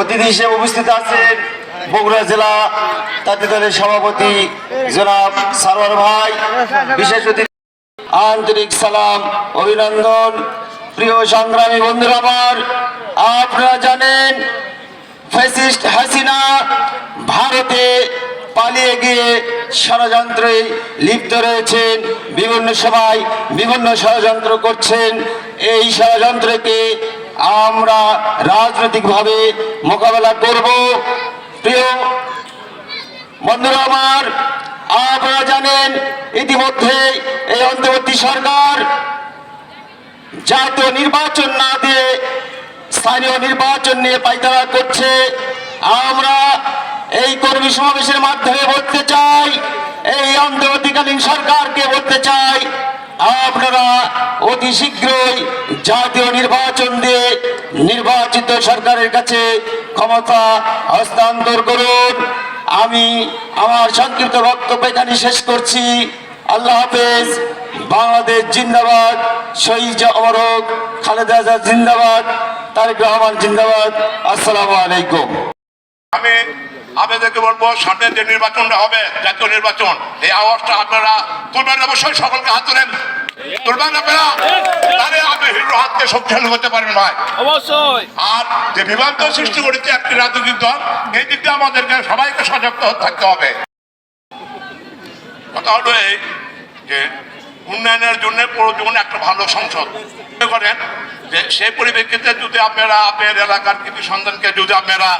অতিথি হিসেবে উপস্থিত আছেন বগুড়া জেলা তাঁতি দলের সভাপতি জনাব সারোয়ার ভাই, বিশেষ অতিথি, আন্তরিক সালাম, অভিনন্দন। প্রিয় সংগ্রামী বন্ধুরা আমার, আপনারা জানেন, ফ্যাসিস্ট হাসিনা ভারতে পালিয়ে গিয়ে ষড়যন্ত্রে লিপ্ত রয়েছেন, বিভিন্ন সময় বিভিন্ন ষড়যন্ত্র করছেন। এই ষড়যন্ত্রকে আমরা রাজনৈতিকভাবে মোকাবেলা করব। প্রিয় বন্ধুরা আমার, আপনারা জানেন ইতিমধ্যে এই অন্তর্বর্তী সরকার জাতীয় নির্বাচন না দিয়ে স্থানীয় নির্বাচন নিয়ে পাইতারা করছে। আমরা এই কর্মী সমাবেশের মাধ্যমে বলতে চাই, এই অন্তর্বর্তীকালীন সরকারকে বলতে চাই আপনারা অতি শীঘ্রই জাতীয় নির্বাচন দিয়ে নির্বাচিত সরকারের কাছে ক্ষমতা হস্তান্তর করুন। আমি আমার সংক্ষিপ্ত বক্তব্য এখানে শেষ করছি। আল্লাহ হাফেজ। বাংলাদেশ জিন্দাবাদ। শহীদ অমরক খালেদা জিন্দাবাদ, তারেক রহমান জিন্দাবাদ। আসসালামু আলাইকুম। আমি আপনাদেরকে বলব সামনে যে নির্বাচনটা হবে জাতীয় নির্বাচন এই আওয়াজটা আপনারা তুলবেন অবশ্যই সকলকে হাত তোলেন। তুলবেন আপনারা? তাহলে আপনি হিরো হাতকে শক্তিশালী করতে পারেন ভাই। অবশ্যই। আর যে বিভ্রান্ত সৃষ্টি করেছে একটি রাজনৈতিক দল এই দিকটা আমাদেরকে সবাইকে সজাগ থাকতে হবে। কথা হলো এই যে উন্নয়নের জন্য প্রয়োজন একটা ভালো সংসদ। করেন যে সেই পরিপ্রেক্ষিতে যদি আপনারা আপনার এলাকার কিছু সন্তানকে যদি আপনারা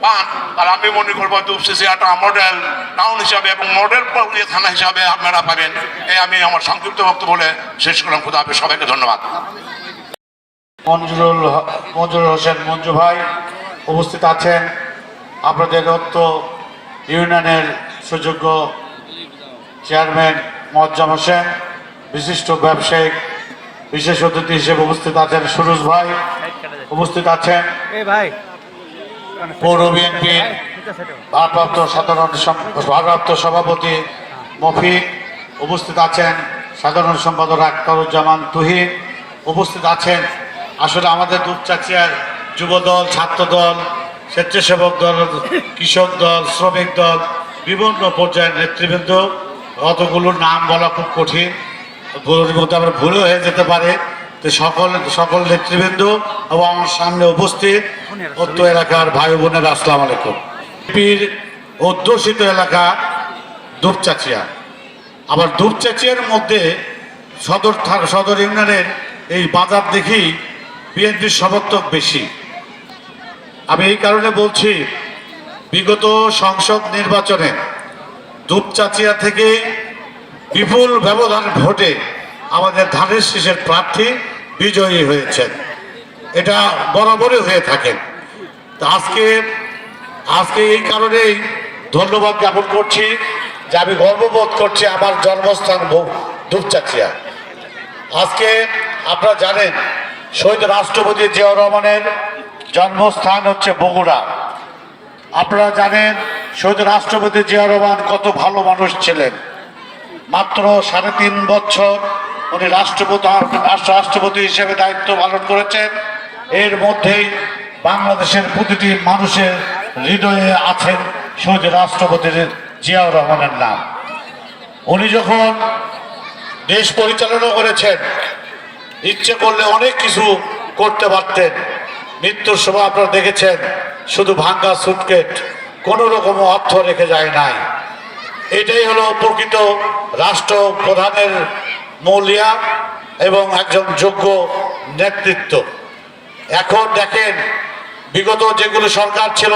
পান আর আমি মনে করব দুপসিসি একটা মডেল টাউন হিসাবে এবং মডেল থানা হিসাবে আপনারা পাবেন। এই আমি আমার সংক্ষিপ্ত বক্তব্য বলে শেষ করলাম। খুদা আপনি সবাইকে ধন্যবাদ। মঞ্জুরুল হ- মঞ্জুরুল হোসেন মঞ্জু ভাই উপস্থিত আছেন। আপনাদের রত্ত ইউনিয়নের সুযোগ্য চেয়ারম্যান মজ্জাম হোসেন বিশিষ্ট ব্যবসায়িক বিশেষ অতিথি হিসেবে উপস্থিত আছেন সুরজ ভাই। উপস্থিত আছেন। ভাই। পৌর বিএনপির ভারপ্রাপ্ত সাধারণ ভারপ্রাপ্ত সভাপতি মফিক, উপস্থিত আছেন সাধারণ সম্পাদক আক্তারুজ্জামান তুহিন উপস্থিত আছেন আসলে আমাদের দুপচাচিয়ার যুব দল ছাত্র দল স্বেচ্ছাসেবক দল, কৃষক দল, শ্রমিক দল, বিভিন্ন পর্যায়ের নেতৃবৃন্দ অতগুলোর নাম বলা খুব কঠিন। মধ্যে আবার ভুলও হয়ে যেতে পারে। সকল সকল নেতৃবৃন্দ এবং আমার সামনে উপস্থিত অত্য এলাকার ভাই বোনের, আসসালাম আলাইকুম। বিএনপির অধ্যুষিত এলাকা দুপচাচিয়া। আবার দুপচাচিয়ার মধ্যে সদর সদর ইউনিয়নের এই বাজার দেখি বিএনপির সমর্থক বেশি। আমি এই কারণে বলছি, বিগত সংসদ নির্বাচনে দুপচাচিয়া থেকে বিপুল ব্যবধান ভোটে আমাদের ধানের শীষের প্রার্থী বিজয়ী হয়েছেন। এটা বরাবরই হয়ে থাকেন আজকে আজকে এই কারণেই ধন্যবাদ জ্ঞাপন করছি যে আমি গর্ববোধ করছি আমার জন্মস্থান দুপচাচিয়া আজকে আপনারা জানেন, শহীদ রাষ্ট্রপতি জিয়াউর রহমানের জন্মস্থান হচ্ছে বগুড়া। আপনারা জানেন, শহীদ রাষ্ট্রপতি জিয়া রহমান কত ভালো মানুষ ছিলেন। মাত্র সাড়ে তিন বছর উনি রাষ্ট্রপতি, রাষ্ট্র রাষ্ট্রপতি হিসেবে দায়িত্ব পালন করেছেন। এর মধ্যেই বাংলাদেশের প্রতিটি মানুষের হৃদয়ে আছেন শহীদ রাষ্ট্রপতি জিয়াউর রহমানের নাম। উনি যখন দেশ পরিচালনা করেছেন, ইচ্ছে করলে অনেক কিছু করতে পারতেন। মৃত্যুর সময় আপনারা দেখেছেন, শুধু ভাঙ্গা সুটকেট কোনো রকম অর্থ রেখে যায় নাই। এটাই হলো প্রকৃত রাষ্ট্র প্রধানের মৌলিয়া এবং একজন যোগ্য নেতৃত্ব। এখন দেখেন, বিগত যেগুলো সরকার ছিল,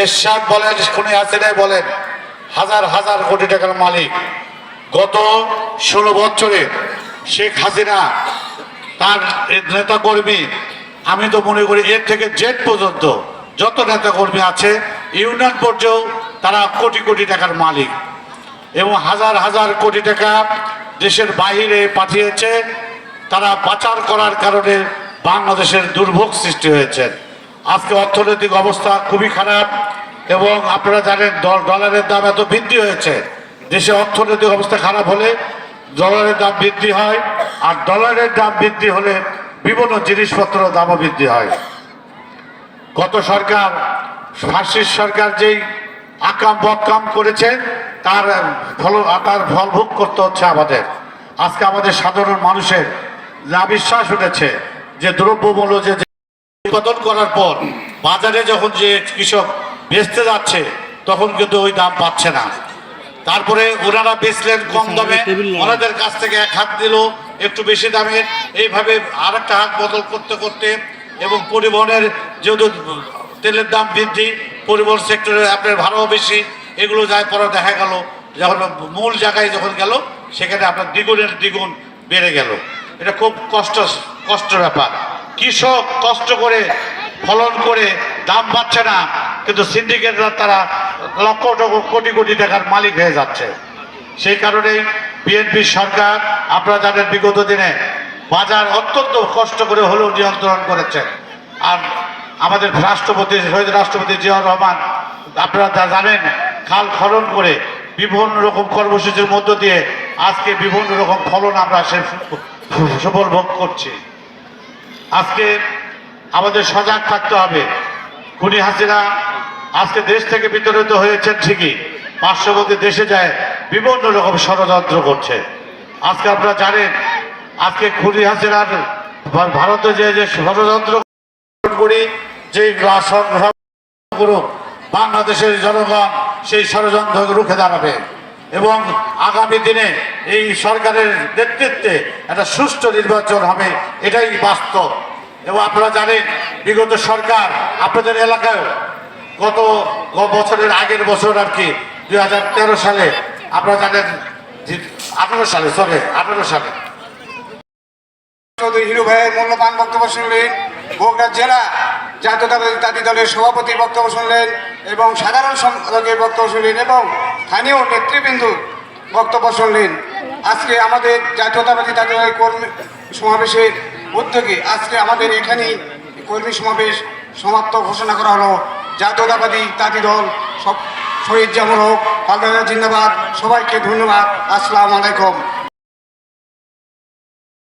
এরশাদ বলেন, খুনি হাসিনাই বলেন, হাজার হাজার কোটি টাকার মালিক। গত ষোলো বছরে শেখ হাসিনা তার নেতা কর্মী আমি তো মনে করি এর থেকে জেড পর্যন্ত যত নেতা কর্মী আছে, ইউনিয়ন পর্যায়েও তারা কোটি কোটি টাকার মালিক। এবং হাজার হাজার কোটি টাকা দেশের বাইরে পাঠিয়েছে, তারা পাচার করার কারণে বাংলাদেশের দুর্ভোগ সৃষ্টি হয়েছে। আজকে অর্থনৈতিক অবস্থা খুবই খারাপ এবং আপনারা জানেন ডলারের দাম এত বৃদ্ধি হয়েছে। দেশে অর্থনৈতিক অবস্থা খারাপ হলে ডলারের দাম বৃদ্ধি হয়, আর ডলারের দাম বৃদ্ধি হলে বিভিন্ন জিনিসপত্র দামও বৃদ্ধি হয়। গত সরকার ফাঁসির সরকার যেই আকাম বকাম করেছে তার ফল তার ফল ভোগ করতে হচ্ছে আমাদের। আজকে আমাদের সাধারণ মানুষের যা বিশ্বাস উঠেছে যে দ্রব্যমূল্য যে যে উৎপাদন করার পর বাজারে যখন যে কৃষক বেচতে যাচ্ছে তখন কিন্তু ওই দাম পাচ্ছে না। তারপরে ওনারা বেচলেন কম দামে ওনাদের কাছ থেকে এক হাত দিল একটু বেশি দামে। এইভাবে আর একটা হাত বদল করতে করতে এবং পরিবহনের যেহেতু তেলের দাম বৃদ্ধি পরিবহন সেক্টরে আপনার ভাড়াও বেশি এগুলো যায়, পরে দেখা গেল, যখন মূল জায়গায় যখন গেল, সেখানে আপনার দ্বিগুণের দ্বিগুণ বেড়ে গেল। এটা খুব কষ্ট কষ্ট ব্যাপার। কৃষক কষ্ট করে, ফলন করে, দাম পাচ্ছে না, কিন্তু সিন্ডিকেটরা তারা লক্ষ কোটি কোটি টাকার মালিক হয়ে যাচ্ছে। সেই কারণেই বিএনপি সরকার, আপনারা জানেন বিগত দিনে বাজার অত্যন্ত কষ্ট করে হলেও নিয়ন্ত্রণ করেছে। আর আমাদের রাষ্ট্রপতি, শহীদ রাষ্ট্রপতি জিয়াউর রহমান, আপনারা জানেন খাল খনন করে বিভিন্ন রকম কর্মসূচির মধ্য দিয়ে আজকে বিভিন্ন রকম ফলন আমরা সে সফল ভোগ করছি। আজকে আমাদের সজাগ থাকতে হবে। খুনি হাসিনা আজকে দেশ থেকে বিতরিত হয়েছেন ঠিকই, পার্শ্ববর্তী দেশে যায় বিভিন্ন রকম ষড়যন্ত্র করছে। আজকে আপনারা জানেন, আজকে খুনি হাসিনার ভারতে যে যে ষড়যন্ত্র করি যে বাংলাদেশের জনগণ সেই ষড়যন্ত্র রুখে দাঁড়াবে। এবং আগামী দিনে এই সরকারের নেতৃত্বে একটা সুষ্ঠু নির্বাচন হবে, এটাই বাস্তব। এবং আপনারা জানেন, বিগত সরকার আপনাদের এলাকায় গত বছরের আগের বছর আর কি, দুই হাজার তেরো সালে, আপনারা জানেন আঠারো সালে সরি আঠারো সালে। চৌধুরী হিরু ভাইয়ের মূল্যবান বক্তব্য শুনলেন। বগুড়া জেলা জাতীয়তাবাদী দলের সভাপতির বক্তব্য শুনলেন এবং সাধারণ সম্পাদকের বক্তব্য শুনলেন এবং স্থানীয় নেতৃবৃন্দুর বক্তব্য শুনলেন। আজকে আমাদের জাতীয়তাবাদী দলের কর্মী সমাবেশের উদ্যোগে আজকে আমাদের এখানেই কর্মী সমাবেশ সমাপ্ত ঘোষণা করা হলো। জাতীয়তাবাদী তাঁতি দল সব শহীদ জামর হোক পাল্টা জিন্দাবাদ, সবাইকে ধন্যবাদ। আসসালামু আলাইকুম।